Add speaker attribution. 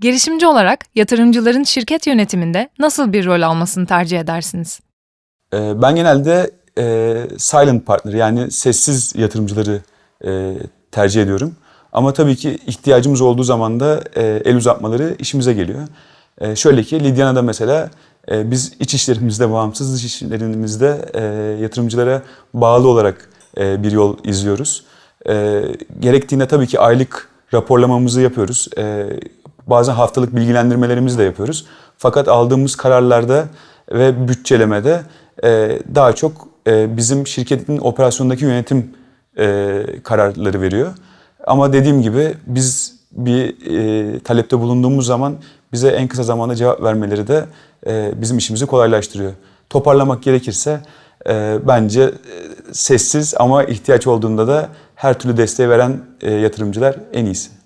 Speaker 1: Girişimci olarak yatırımcıların şirket yönetiminde nasıl bir rol almasını tercih edersiniz?
Speaker 2: Ee, Ben genelde e, silent partner yani sessiz yatırımcıları e, tercih ediyorum. Ama tabii ki ihtiyacımız olduğu zaman da e, el uzatmaları işimize geliyor. Şöyle ki Lidyana'da mesela biz iç işlerimizde bağımsız, dış işlerimizde yatırımcılara bağlı olarak bir yol izliyoruz. Gerektiğinde tabii ki aylık raporlamamızı yapıyoruz. Bazen haftalık bilgilendirmelerimizi de yapıyoruz. Fakat aldığımız kararlarda ve bütçelemede e, daha çok e, bizim şirketin operasyondaki yönetim e, kararları veriyor. Ama dediğim gibi biz bir talepte bulunduğumuz zaman bize en kısa zamanda cevap vermeleri de bizim işimizi kolaylaştırıyor. Toparlamak gerekirse bence sessiz ama ihtiyaç olduğunda da her türlü desteği veren yatırımcılar en iyisi.